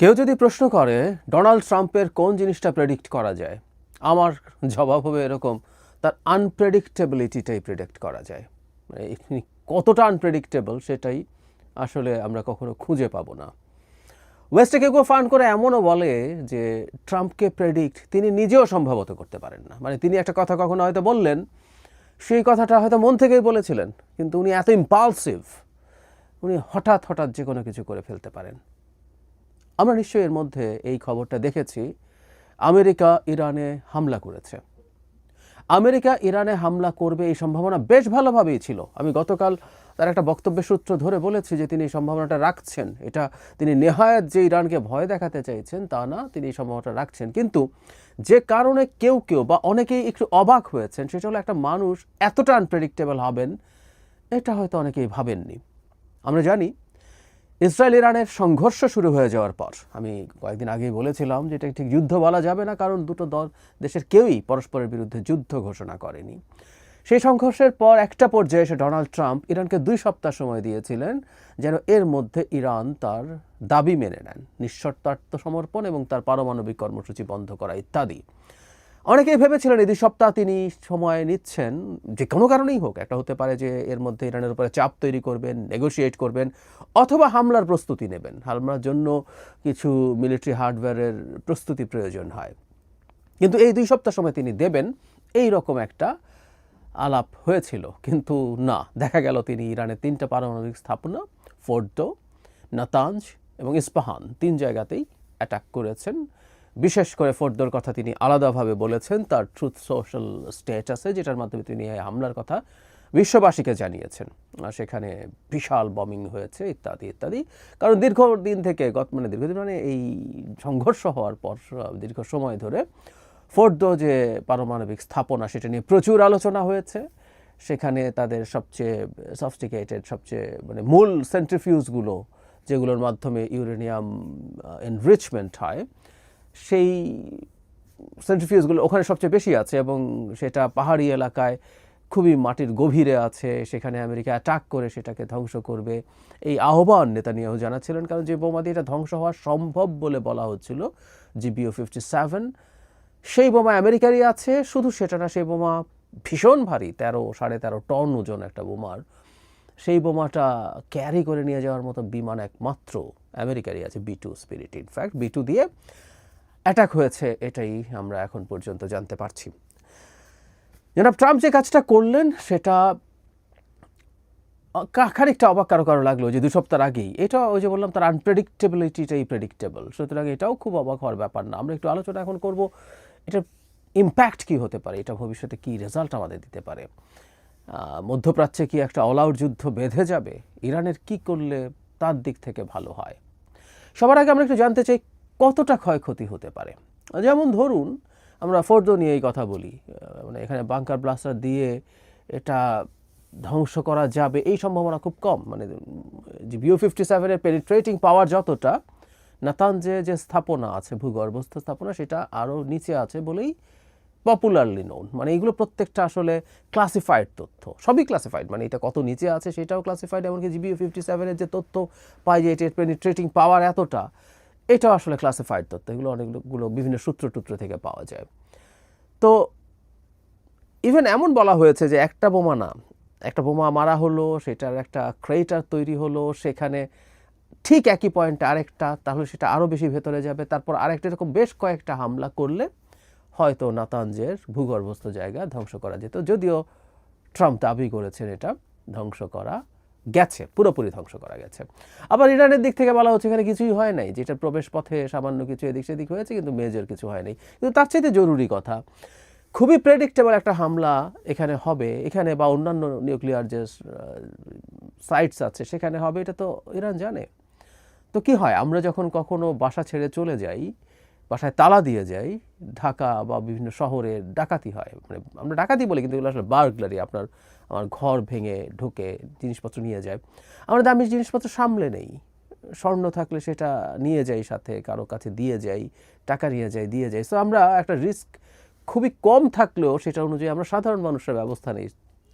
কেউ যদি প্রশ্ন করে, ডোনাল্ড ট্রাম্পের কোন জিনিসটা প্রেডিক্ট করা যায়? আমার জবাব হবে এরকম, তার আনপ্রেডিক্টেবিলিটিটাই প্রেডিক্ট করা যায়। মানে কতটা আনপ্রেডিক্টেবল সেটাই আসলে আমরা কখনো খুঁজে পাবো না। ওয়েস্টে কেউ ফান্ড করে এমনও বলে যে, ট্রাম্পকে প্রেডিক্ট তিনি নিজেও সম্ভবত করতে পারেন না। মানে তিনি একটা কথা কখনো হয়তো বললেন, সেই কথাটা হয়তো মন থেকেই বলেছিলেন, কিন্তু উনি এত ইম্পালসিভ উনি হঠাৎ হঠাৎ যে কোনো কিছু করে ফেলতে পারেন। আমরা নিশ্চয়ই এর মধ্যে এই খবরটা দেখেছি। আমেরিকা ইরানে হামলা করেছে। আমেরিকা ইরানে হামলা করবে এই সম্ভাবনা বেশ ভালোভাবেই ছিল। আমি গতকাল তার একটা বক্তব্যের সূত্র ধরে বলেছি যে তিনি এই সম্ভাবনাটা রাখছেন। এটা তিনি নেহায়াত যে ইরানকে ভয় দেখাতে চাইছেন, তা না, তিনি এই সম্ভাবনাটা রাখছেন। কিন্তু যে কারণে কেউ কেউ বা অনেকেই একটু অবাক হয়েছেন সেটা হলো একটা মানুষ এতটা আনপ্রেডিক্টেবল হবেন, এটা হয়তো অনেকেই ভাবেননি। আমরা জানি ইসরায়েল ইরানের সংঘর্ষ শুরু হয়ে যাওয়ার পর। আমি কয়েকদিন আগেই বলেছিলাম যে এটা ঠিক যুদ্ধ বলা যাবে না, কারণ দুটো দল, দেশের কেউই পরস্পরের বিরুদ্ধে যুদ্ধ ঘোষণা করেনি। সেই সংঘর্ষের পর একটা পর্যায়ে এসে ডোনাল্ড ট্রাম্প ইরানকে দুই সপ্তাহ সময় দিয়েছিলেন যেন এর মধ্যে ইরান তার দাবি মেনে নেন নিঃশর্ত আত্মসমর্পণ এবং তার পারমাণবিক কর্মসূচি বন্ধ করা ইত্যাদি। অনেকেই ভেবেছিলেন এই দুই সপ্তাহ তিনি সময় নিচ্ছেন, যে কোনো কারণেই হোক। একটা হতে পারে যে এর মধ্যে ইরানের উপরে চাপ তৈরি করবেন নেগোশিয়েট করবেন, অথবা হামলার প্রস্তুতি নেবেন। হামলার জন্য কিছু মিলিটারি হার্ডওয়্যারের প্রস্তুতি প্রয়োজন হয়। কিন্তু এই দুই সপ্তাহ সময় তিনি দেবেন, এই রকম একটা আলাপ হয়েছিল। কিন্তু না, দেখা গেল তিনি ইরানের তিনটা পারমাণবিক স্থাপনা, ফোর্ডো, নাতাঞ্জ এবং ইস্পাহান, তিন জায়গাতেই অ্যাটাক করেছেন। বিশেষ করে ফোর্দোর কথা তিনি আলাদাভাবে বলেছেন, তার ট্রুথ সোশ্যাল স্টেটাসে যেটার মাধ্যমে তিনি এই হামলার কথা বিশ্ববাসীকে জানিয়েছেন। সেখানে বিশাল বমিং হয়েছে, ইত্যাদি ইত্যাদি। কারণ দীর্ঘদিন থেকে গত মানে দীর্ঘদিন মানে এই সংঘর্ষ হওয়ার পর, দীর্ঘ সময় ধরে ফোর্দো যে পারমাণবিক স্থাপনা, সেটা নিয়ে প্রচুর আলোচনা হয়েছে। সেখানে তাদের সবচেয়ে সফস্টিকেটেড সবচেয়ে মানে মূল সেন্ট্রিফিউজগুলো যেগুলোর মাধ্যমে ইউরেনিয়াম এনরিচমেন্ট হয় সেই সেন্ট্রিফিউজগুলো ওখানে সবচেয়ে বেশি আছে এবং সেটা পাহাড়ি এলাকায় খুবই মাটির গভীরে আছে, সেখানে আমেরিকা অ্যাটাক করে সেটাকে ধ্বংস করবে। এই আহ্বান নেতানিয়াহু জানাচ্ছিলেন, কারণ যে বোমা দিয়ে এটা ধ্বংস হওয়া সম্ভব বলে বলা হচ্ছিল জিবিও ফিফটি সেভেন সেই বোমা আমেরিকারই আছে, শুধু সেটা না, সেই বোমা ভীষণ ভারী, তেরো, সাড়ে তেরো টন ওজন একটা বোমার। সেই বোমাটা ক্যারি করে নিয়ে যাওয়ার মতো বিমান একমাত্র আমেরিকারই আছে B two spirit in fact B two দিয়ে অ্যাটাক হয়েছে, এটাই আমরা এখন পর্যন্ত জানতে পারছি। জনাব ট্রাম্প যে কাজটা করলেন, সেটা খানিকটা অবাক কারও কারও লাগল যে দু সপ্তাহ আগেই। এটা ওই যে বললাম তার আনপ্রেডিক্টেবিলিটিটাই প্রেডিক্টেবল সুতরাং এটাও খুব অবাক হওয়ার ব্যাপার না। আমরা একটু আলোচনা এখন করব এটার ইম্প্যাক্ট কি হতে পারে, এটা ভবিষ্যতে কি রেজাল্ট আমাদের দিতে পারে। মধ্যপ্রাচ্যে কি একটা অল আউট যুদ্ধ বেঁধে যাবে? ইরানের কি করলে তার দিক থেকে ভালো হয়? সবার আগে আমরা একটু জানতে চাই কতটা ক্ষয়ক্ষতি হতে পারে? যেমন ধরুন, আমরা ফোর্দো নিয়ে এই কথা বলি মানে এখানে বাংকার ব্লাস্টার দিয়ে এটা ধ্বংস করা যাবে, এই সম্ভাবনা খুব কম। মানে যে বিও ফিফটি সেভেনের পেনিট্রেটিং পাওয়ার যতটা নাতানজে যে যে স্থাপনা আছে, ভূগর্ভস্থ স্থাপনা, সেটা আরও নিচে আছে বলেই পপুলারলি নোন মানে এগুলো প্রত্যেকটা আসলে ক্লাসিফাইড তথ্য, সবই ক্লাসিফাইড মানে এটা কত নিচে আছে সেটাও ক্লাসিফাইড এমনকি জিবিও ফিফটি সেভেনের যে তথ্য পাই যে, এটির পেনিট্রেটিং পাওয়ার এতটা এটাও আসলে ক্লাসিফাইড তথ্য এগুলো অনেকগুলো বিভিন্ন সূত্র টুত্র থেকে পাওয়া যায়। তো ইভেন এমন বলা হয়েছে যে একটা বোমা না, একটা বোমা মারা হলো, সেটার একটা ক্রেটার তৈরি হলো, সেখানে ঠিক একই পয়েন্টে আরেকটা, তাহলে সেটা আরও বেশি ভেতরে যাবে, তারপর আরেকটা এরকম বেশ কয়েকটা হামলা করলে হয়তো নাতাঞ্জের ভূগর্ভস্থ জায়গা ধ্বংস করা যেত। যদিও ট্রাম্প দাবি করেছেন এটা, ধ্বংস করা গেছে, পুরোপুরি ধ্বংস করা গেছে। আবার ইরানের দিক থেকে বলা হচ্ছে এখানে কিছুই হয় নাই, যেটা প্রবেশ পথে সামান্য কিছু এদিক সেদিক হয়েছে, কিন্তু মেজর কিছু হয়নি কিন্তু তার চাইতে জরুরি কথা, খুবই প্রেডিক্টেবল একটা হামলা এখানে হবে, এখানে বা অন্যান্য নিউক্লিয়ার যে সাইটস আছে, সেখানে হবে, এটা তো ইরান জানে। তো কি হয়, আমরা যখন কখনো বাসা ছেড়ে চলে যাই বাসায় তালা দিয়ে যাই, ঢাকা বা বিভিন্ন শহরে ডাকাতি হয়। মানে আমরা ডাকাতি বলি, কিন্তু এগুলো আসলে বার্গলারি আপনার, আমার ঘর ভেঙে ঢুকে জিনিসপত্র নিয়ে যায়। আমরা দামি জিনিসপত্র সামলে নেই। স্বর্ণ থাকলে সেটা নিয়ে যাই সাথে, কারও কাছে দিয়ে যাই, টাকা নিয়ে যাই, দিয়ে যাই। সো আমরা একটা রিস্ক খুবই কম থাকলেও সেটা অনুযায়ী আমরা সাধারণ মানুষের ব্যবস্থা নেই।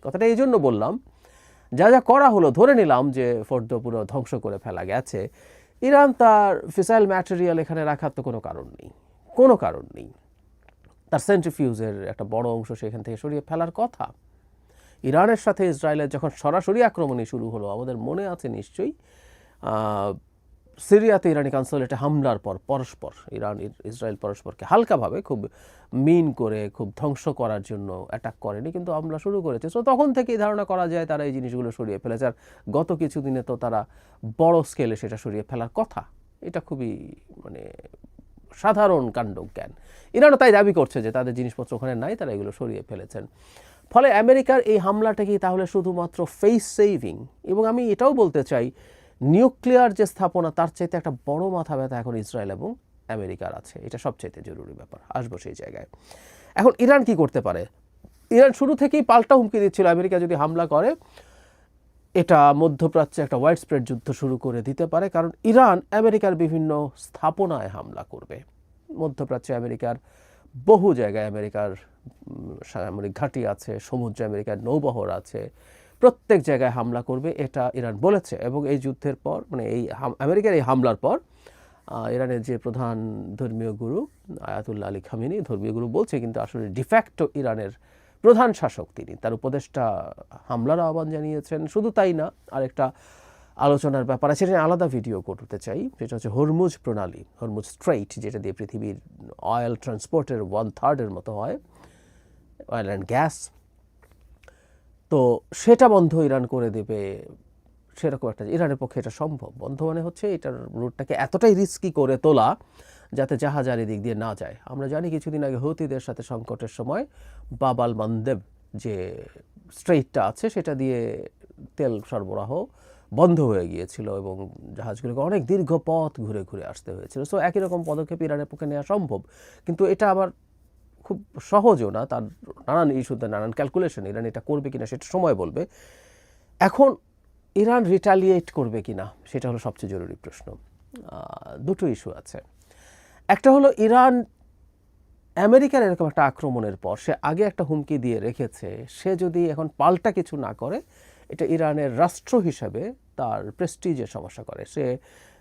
কথাটা এই জন্য বললাম, যা যা করা হলো ধরে নিলাম যে ফর্দ পুরো ধ্বংস করে ফেলা গেছে। ইরান তার ফিসাইল ম্যাটেরিয়াল এখানে রাখার তো কোনো কারণ নেই, কোনো কারণ নেই। তার সেন্ট্রিফিউজের একটা বড় অংশ সেখান থেকে সরিয়ে ফেলার কথা। ইরানের সাথে ইসরায়েলের যখন সরাসরি আক্রমণই শুরু হলো, আমাদের মনে আছে নিশ্চয়ই সিরিয়াতে ইরানি কনসুলেটে হামলার পর পরস্পর, ইরান ইস- ইসরায়েল পরস্পরকে হালকাভাবে খুব মিন করে খুব ধ্বংস করার জন্য অ্যাটাক করেনি, কিন্তু হামলা শুরু করেছে। সো তখন থেকেই ধারণা করা যায় তারা এই জিনিসগুলো সরিয়ে ফেলেছে। আর গত কিছুদিনে তো তারা বড় স্কেলে সেটা সরিয়ে ফেলার কথা। এটা খুবই মানে সাধারণ কাণ্ড জ্ঞান। ইরানও তাই দাবি করছে যে তাদের জিনিসপত্র ওখানে নাই, তারা এগুলো সরিয়ে ফেলেছেন। ফলে আমেরিকার এই হামলাটা কি তাহলে শুধুমাত্র ফেস সেভিং এবং আমি এটাও বলতে চাই নিউক্লিয়ার যে স্থাপনা, তার চাইতে একটা বড় মাথা ব্যথা এখন ইসরায়েল এবং আমেরিকার আছে। এটা সবচাইতে জরুরি ব্যাপার। আসব সেই জায়গায়। এখন ইরান কি করতে পারে? ইরান শুরু থেকেই পাল্টা হুমকি দিচ্ছিল। আমেরিকা যদি হামলা করে, এটা মধ্যপ্রাচ্যে একটা ওয়াইড স্প্রেড যুদ্ধ শুরু করে দিতে পারে। কারণ ইরান আমেরিকার বিভিন্ন স্থাপনায় হামলা করবে। মধ্যপ্রাচ্যে আমেরিকার বহু জায়গায় আমেরিকার সামরিক ঘাঁটি আছে, সমুদ্রে আমেরিকার নৌবহর আছে। প্রত্যেক জায়গায় হামলা করবে, এটা ইরান বলেছে। এবং এই যুদ্ধের পর মানে এই আমেরিকার এই হামলার পর ইরানের যে প্রধান ধর্মীয় গুরু আয়াতুল্লাহ আলী খামিনি, ধর্মীয় গুরু বলছে কিন্তু আসলে ডিফ্যাক্টো ইরানের প্রধান শাসক তিনি। তার উপদেষ্টা হামলার আহ্বান জানিয়েছেন। শুধু তাই না, আরেকটা আলোচনার ব্যাপার আছে, সেটা আলাদা ভিডিও করতে চাই। সেটা হচ্ছে হরমুজ প্রণালী, হরমুজ স্ট্রেইট, যেটা দিয়ে পৃথিবীর অয়েল ট্রান্সপোর্টের ওয়ান থার্ডের মতো হয় অয়েল অ্যান্ড গ্যাস তো সেটা বন্ধ ইরান করে দেবে। সেরকম একটা ইরানের পক্ষে এটা সম্ভব। বন্ধ মানে হচ্ছে এটার রুটটাকে এতটাই রিস্কি করে তোলা যাতে জাহাজ আর এদিক দিয়ে না যায়। আমরা জানি কিছুদিন আগে হৌতিদের সাথে সংকটের সময় বাবাল মানদেব যে স্ট্রেইটটা আছে, সেটা দিয়ে তেল সরবরাহ বন্ধ হয়ে গিয়েছিল এবং জাহাজগুলোকে অনেক দীর্ঘ পথ ঘুরে ঘুরে আসতে হয়েছিল। সো একই রকম পদক্ষেপ ইরানের পক্ষে নেওয়া সম্ভব। কিন্তু এটা আবার খুব সহজও না, তার নানান ইস্যুতে নানান ক্যালকুলেশন ইরান এটা করবে কিনা সেটা সময় বলবে। এখন ইরান রিটালিয়েট করবে কিনা, সেটা হলো সবচেয়ে জরুরি প্রশ্ন। দুটো ইস্যু আছে। একটা হলো ইরান, আমেরিকার এরকম একটা আক্রমণের পর, সে আগে একটা হুমকি দিয়ে রেখেছে, সে যদি এখন পাল্টা কিছু না করে, এটা ইরানের রাষ্ট্র হিসাবে তার প্রেস্টিজের সমস্যা করে। সে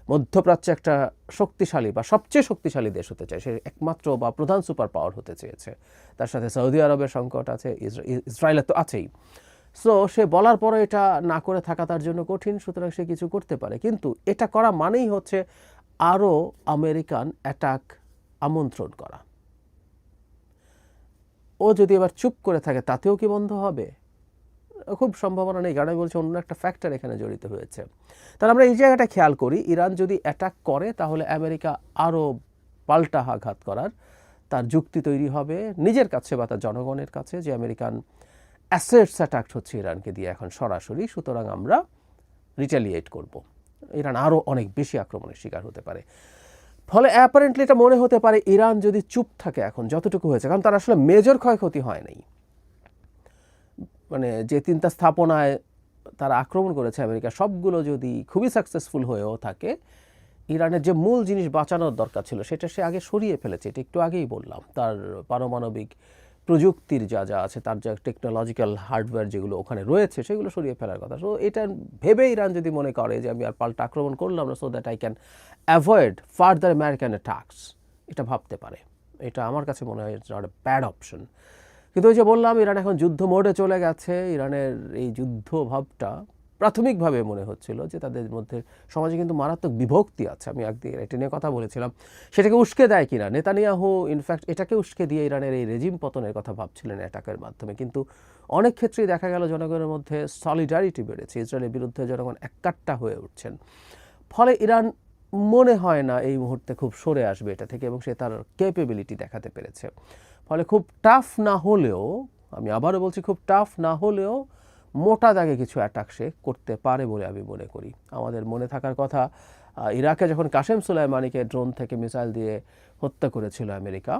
মধ্যপ্রাচ্যে একটা শক্তিশালী বা সবচেয়ে শক্তিশালী দেশ হতে চায়। সে একমাত্র বা প্রধান সুপার পাওয়ার হতে চেয়েছে। তার সাথে সৌদি আরবের সংকট আছে ইসরায়েলের তো আছেই। সো সে বলার পরে এটা না করে থাকা তার জন্য কঠিন, সুতরাং সে কিছু করতে পারে। কিন্তু এটা করা মানেই হচ্ছে আরও আমেরিকান অ্যাটাক আমন্ত্রণ করা। ও যদি এবার চুপ করে থাকে, তাতেও কি বন্ধ হবে? খুব সম্ভাবনা নেই, কারণ আমি বলছি অন্য একটা ফ্যাক্টর এখানে জড়িত হয়েছে। তাহলে আমরা এই জায়গাটা খেয়াল করি, ইরান যদি অ্যাটাক করে, তাহলে আমেরিকা আরও পাল্টা আঘাত করার তার যুক্তি তৈরি হবে নিজের কাছে বা তার জনগণের কাছে যে আমেরিকান অ্যাসেটস অ্যাটাক হচ্ছে ইরানকে দিয়ে এখন সরাসরি। সুতরাং আমরা রিটালিয়েট করব। ইরান আরও অনেক বেশি আক্রমণের শিকার হতে পারে। ফলে অ্যাপারেন্টলি এটা মনে হতে পারে, ইরান যদি চুপ থাকে এখন, যতটুকু হয়েছে, কারণ তার আসলে মেজর ক্ষয়ক্ষতি হয় নাই। মানে যে তিনটা স্থাপনায় তারা আক্রমণ করেছে আমেরিকা, সবগুলো যদি খুবই সাকসেসফুল হয়েও থাকে, ইরানের যে মূল জিনিস বাঁচানোর দরকার ছিল সেটা সে আগে সরিয়ে ফেলেছে, এটা একটু আগেই বললাম। তার পারমাণবিক প্রযুক্তির যা যা আছে, তার যা টেকনোলজিক্যাল হার্ডওয়্যার যেগুলো ওখানে রয়েছে, সেগুলো সরিয়ে ফেলার কথা। সো এটা ভেবে ইরান যদি মনে করে যে আমি আর পাল্টা আক্রমণ করলাম না so that I can avoid further American attacks এটা ভাবতে পারে। এটা আমার কাছে মনে হয় ব্যাড অপশন কিন্তু ওই যে বললাম, ইরান এখন যুদ্ধ মোডে চলে গেছে। ইরানের এই যুদ্ধ ভাবটা প্রাথমিকভাবে মনে হচ্ছিল যে তাদের মধ্যে সমাজে কিন্তু মারাত্মক বিভক্তি আছে। আমি একদিন এটা নিয়ে কথা বলেছিলাম। সেটাকে উস্কে দেয় কিনা? নেতানিয়াহু ইনফ্যাক্ট এটাকে উস্কে দিয়ে ইরানের এই রেজিম পতনের কথা ভাবছিলেন অ্যাটাকের মাধ্যমে। কিন্তু অনেক ক্ষেত্রেই দেখা গেল জনগণের মধ্যে সলিডারিটি বেড়েছে। ইসরায়েলের বিরুদ্ধে জনগণ একাট্টা হয়ে উঠছেন। ফলে ইরান মনে হয় না এই মুহূর্তে খুব সরে আসবে এটা থেকে এবং সে তার ক্যাপেবিলিটি দেখাতে পেরেছে। ফলে খুব টাফ না হলেও, আমি আবারও বলছি খুব টাফ না হলেও মোটা দাগে কিছু অ্যাটাক সে করতে পারে বলে আমি মনে করি। আমাদের মনে থাকার কথা ইরাকে যখন কাশেম সুলাইমানিকে ড্রোন থেকে মিসাইল দিয়ে হত্যা করেছিল আমেরিকা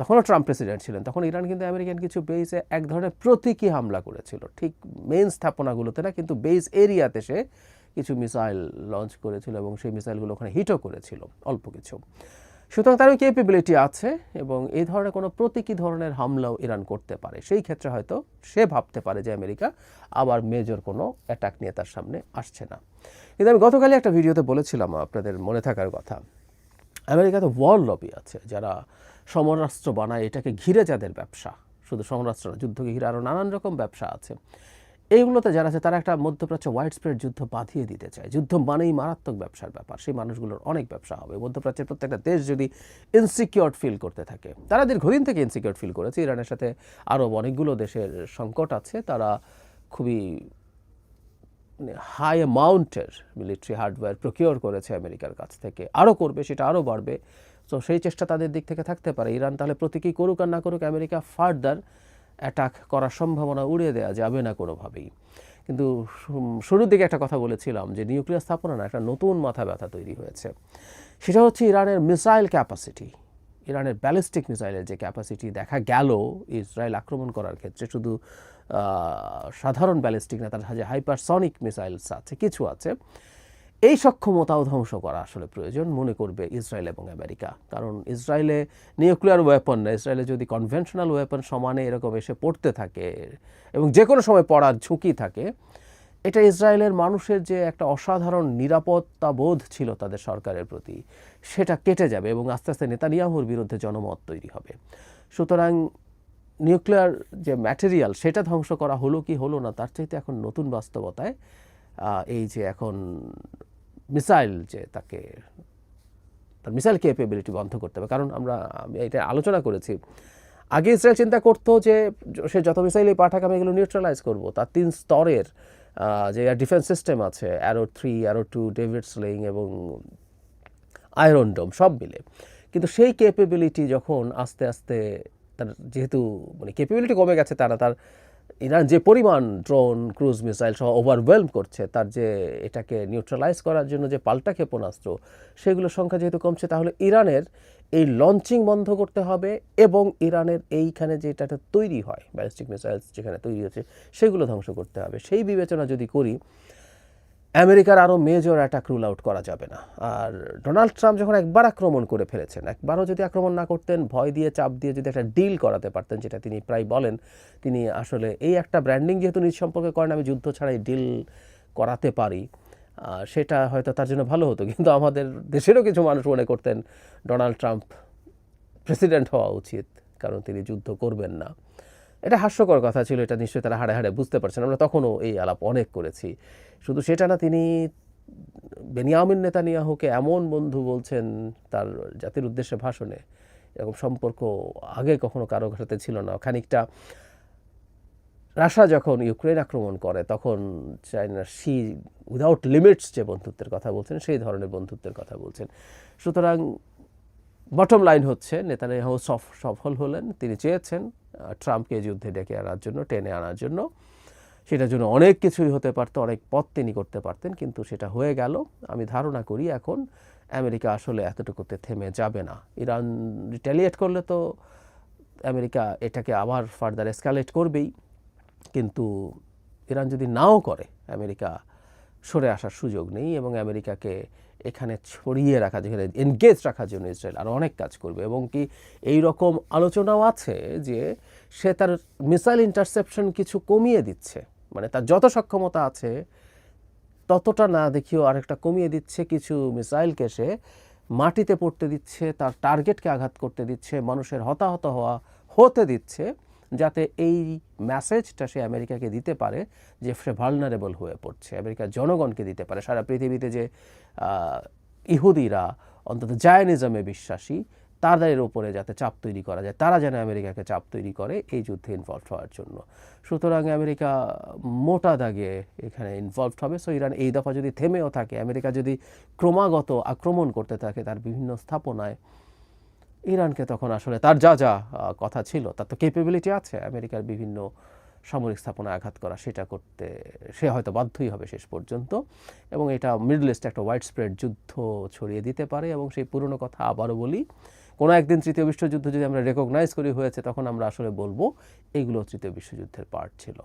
তখনও ট্রাম্প প্রেসিডেন্ট ছিলেন। তখন ইরান কিন্তু আমেরিকান কিছু বেইসে এক ধরনের প্রতীকী হামলা করেছিল। ঠিক মেইন স্থাপনাগুলোতে না, কিন্তু বেইস এরিয়াতে সে কিছু মিসাইল লঞ্চ করেছিল এবং সেই মিসাইলগুলো ওখানে হিটও করেছিল, অল্প কিছু। সুতরাং তার ওই ক্যাপেবিলিটি আছে এবং এই ধরনের কোনো প্রতীকী ধরনের হামলাও ইরান করতে পারে। সেই ক্ষেত্রে হয়তো সে ভাবতে পারে যে আমেরিকা আবার মেজর কোনো অ্যাটাক নিয়ে তার সামনে আসছে না। কিন্তু আমি গতকালই একটা ভিডিওতে বলেছিলাম আপনাদের মনে থাকার কথা। আমেরিকাতে ওয়ার্ল্ড লবি আছে, যারা সমরাষ্ট্র বানায় এটাকে ঘিরে যাদের ব্যবসা। শুধু সমরাষ্ট্র যুদ্ধকে ঘিরে আরও নানান রকম ব্যবসা আছে। এইগুলোতে যারা আছে, তারা একটা মধ্যপ্রাচ্য ওয়াইড স্প্রেড যুদ্ধ বাঁধিয়ে দিতে চায়। যুদ্ধ মানেই মারাত্মক ব্যবসার ব্যাপার। সেই মানুষগুলোর অনেক ব্যবসা হবে। মধ্যপ্রাচ্যের প্রত্যেকটা দেশ যদি ইনসিকিওর ফিল করতে থাকে। তারা দীর্ঘদিন থেকে ইনসিকিওর ফিল করেছে। ইরানের সাথে আরও অনেকগুলো দেশের সংকট আছে। তারা খুবই মানে হাই অ্যামাউন্টের মিলিটারি হার্ডওয়্যার প্রকিওর করেছে আমেরিকার কাছ থেকে। আরও করবে, সেটা আরও বাড়বে। তো সেই চেষ্টা তাদের দিক থেকে থাকতে পারে। ইরান তাহলে প্রতীকী করুক আর না করুক, আমেরিকা ফার্দার অ্যাটাক করার সম্ভাবনা উড়িয়ে দেওয়া যাবে না কোনোভাবেই। কিন্তু শুরুর দিকে একটা কথা বলেছিলাম যে নিউক্লিয়ার স্থাপনা না, একটা নতুন মাথা ব্যথা তৈরি হয়েছে। সেটা হচ্ছে ইরানের মিসাইল ক্যাপাসিটি ইরানের ব্যালিস্টিক মিসাইলের যে ক্যাপাসিটি দেখা গেল, ইসরায়েল আক্রমণ করার ক্ষেত্রে শুধু সাধারণ ব্যালিস্টিক না, তার যে হাইপারসনিক মিসাইলস আছে, কিছু আছে। এই সক্ষমতাও ধ্বংস করা আসলে প্রয়োজন মনে করবে ইসরায়েল এবং আমেরিকা। কারণ ইসরায়েলে নিউক্লিয়ার ওয়েপন না, ইসরায়েলে যদি কনভেনশনাল ওয়েপন সমানে এরকম এসে পড়তে থাকে এবং যে কোনো সময় পড়ার ঝুঁকি থাকে, এটা ইসরায়েলের মানুষের যে একটা অসাধারণ নিরাপত্তা বোধ ছিল তাদের সরকারের প্রতি, সেটা কেটে যাবে এবং আস্তে আস্তে নেতানিয়াহুর বিরুদ্ধে জনমত তৈরি হবে। সুতরাং নিউক্লিয়ার যে ম্যাটেরিয়াল সেটা ধ্বংস করা হলো কি হলো না, তার চাইতে এখন নতুন বাস্তবতায় এই যে এখন মিসাইল যে তাকে, তার মিসাইল ক্যাপেবিলিটি বন্ধ করতে হবে। কারণ আমরা, আমি এটা আলোচনা করেছি। আগে ইসরায়েল চিন্তা করতো যে সে যত মিসাইলই পাঠাক, আমি এগুলো নিউট্রালাইজ করব। তার তিন স্তরের যে ডিফেন্স সিস্টেম আছে Arrow three Arrow two David sling এবং আয়রন ডোম সব মিলে। কিন্তু সেই ক্যাপেবিলিটি যখন আস্তে আস্তে তার যেহেতু মানে ক্যাপেবিলিটি কমে গেছে, তারা তার ইরান যে পরিমাণ ড্রোন, ক্রুজ মিসাইল সহ ওভারওয়েলম করছে, তার যে এটাকে নিউট্রালাইজ করার জন্য যে পাল্টা ক্ষেপণাস্ত্র সেগুলোর সংখ্যা যেহেতু কমছে, তাহলে ইরানের এই লঞ্চিং বন্ধ করতে হবে এবং ইরানের এইখানে যেটা তৈরি হয় ব্যালিস্টিক মিসাইলস যেখানে তৈরি হচ্ছে, সেগুলো ধ্বংস করতে হবে। সেই বিবেচনা যদি করি আমেরিকার আরও মেজর অ্যাটাক রুল আউট করা যাবে না। আর ডোনাল্ড ট্রাম্প যখন একবার আক্রমণ করে ফেলেছেন, একবারও যদি আক্রমণ না করতেন, ভয় দিয়ে, চাপ দিয়ে যদি একটা ডিল করাতে পারতেন, যেটা তিনি প্রায় বলেন, তিনি আসলে এই একটা ব্র্যান্ডিং যেহেতু নিজ সম্পর্কে করেন, আমি যুদ্ধ ছাড়াই ডিল করাতে পারি। সেটা হয়তো তার জন্য ভালো হতো, কিন্তু আমাদের দেশেরও কিছু মানুষ মনে করতেন ডোনাল্ড ট্রাম্প প্রেসিডেন্ট হওয়া উচিত, কারণ তিনি যুদ্ধ করবেন না। এটা হাস্যকর কথা ছিল, এটা নিশ্চয়ই তারা হাড়ে হাড়ে বুঝতে পারছেন। আমরা তখনও এই আলাপ অনেক করেছি। শুধু সেটা না, তিনি বেনিয়ামিন নেতানিয়াহুকে এমন বন্ধু বলছেন তার জাতির উদ্দেশ্যে ভাষণে, এরকম সম্পর্ক আগে কখনো কারও সাথে ছিল না। খানিকটা রাশা যখন ইউক্রেন আক্রমণ করে, তখন চাইনা সি উইদাউট লিমিটস যে বন্ধুত্বের কথা বলছেন, সেই ধরনের বন্ধুত্বের কথা বলছেন। সুতরাং বটম লাইন হচ্ছে, নেতানিয়াহু সফ- সফল হলেন। তিনি চেয়েছেন ট্রাম্পকে যুদ্ধে ডেকে আনার জন্য, টেনে আনার জন্য। সেটার জন্য অনেক কিছুই হতে পারতো, অনেক পথ তিনি করতে পারতেন, কিন্তু সেটা হয়ে গেল। আমি ধারণা করি এখন আমেরিকা আসলে এতটুকুতে থেমে যাবে না। ইরান রিটালিয়েট করলে তো আমেরিকা এটাকে আবার ফার্দার এসকালেট করবেই। কিন্তু ইরান যদি নাও করে, আমেরিকা সরে আসার সুযোগ নেই এবং আমেরিকাকে এখানে ছড়িয়ে রাখা যেখানে এনগেজ রাখার জন্য ইসরায়েল আরও অনেক কাজ করবে। এবং কি এই রকম আলোচনাও আছে যে সে তার মিসাইল ইন্টারসেপশন কিছু কমিয়ে দিচ্ছে। মানে তার যত সক্ষমতা আছে, ততটা না দেখিও আরেকটা কমিয়ে দিচ্ছে। কিছু মিসাইলকে সে মাটিতে পড়তে দিচ্ছে, তার টার্গেটকে আঘাত করতে দিচ্ছে, মানুষের হতাহত হওয়া হতে দিচ্ছে। যাতে এই মেসেজটা সে আমেরিকাকে দিতে পারে যে সে ভালনারেবল হয়ে পড়ছে। আমেরিকার জনগণকে দিতে পারে। সারা পৃথিবীতে যে ইহুদিরা, অন্তত জায়নিজমে বিশ্বাসী, তাদের উপরে যাতে চাপ তৈরি করা যায়, তারা যেন আমেরিকাকে চাপ তৈরি করে এই যুদ্ধে ইনভলভ হওয়ার জন্য। সুতরাং আমেরিকা মোটা দাগে এখানে ইনভলভ হবে। সো ইরান এই দফা যদি থেমেও থাকে, আমেরিকা যদি ক্রমাগত আক্রমণ করতে থাকে, তার বিভিন্ন স্থাপনায় ইরানকে তখন আসলে তার যা যা কথা ছিল, তার তো ক্যাপেবিলিটি আছে। আমেরিকার বিভিন্ন সামরিক স্থাপনা আঘাত করা, সেটা করতে সে হয়তো বাধ্যই হবে শেষ পর্যন্ত। এবং এটা মিডল ইস্টে একটা ওয়াইড স্প্রেড যুদ্ধ ছড়িয়ে দিতে পারে। এবং সেই পুরনো কথা আবারও বলি, কোনো একদিন তৃতীয় বিশ্বযুদ্ধ যদি আমরা রেকগনাইজ করি হয়েছে, তখন আমরা আসলে বলব এইগুলো তৃতীয় বিশ্বযুদ্ধের পার্ট ছিল।